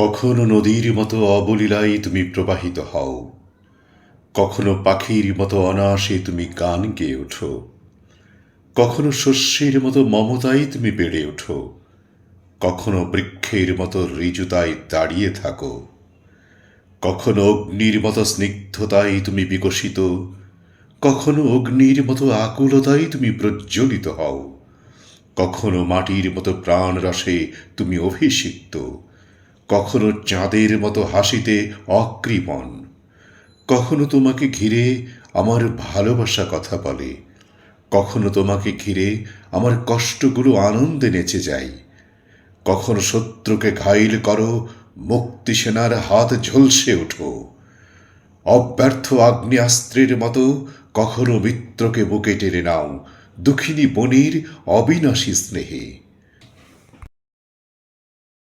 কখনো নদীর মতো অবলীলায় তুমি প্রবাহিত হও। কখনো পাখির মতো অনায়াসে তুমি গান গেয়ে ওঠো। কখনো শস্যের মতো মমতায় তুমি বেড়ে ওঠো। কখনো বৃক্ষের মতো ঋজুতায় দাঁড়িয়ে থাকো। কখনো অগ্নির মতো স্নিগ্ধতায় তুমি বিকশিত। কখনো অগ্নির মতো আকুলতায় তুমি প্রজ্বলিত হও। কখনো মাটির মতো প্রাণ রসে তুমি অভিষিক্ত। কখনো চাঁদের মতো হাসিতে অকৃপণ। কখনো তোমাকে ঘিরে আমার ভালোবাসা কথা বলে। কখনো তোমাকে ঘিরে আমার কষ্টগুলো আনন্দে নেচে যায়। কখনো শত্রুকে ঘাইল করো, মুক্তি সেনার হাত ঝলসে ওঠো। অব্যর্থ আগ্নেয়াস্ত্রের মতো কখনো মিত্রকে বুকে টেনে নাও, দুঃখিনী বনির অবিনাশী স্নেহে।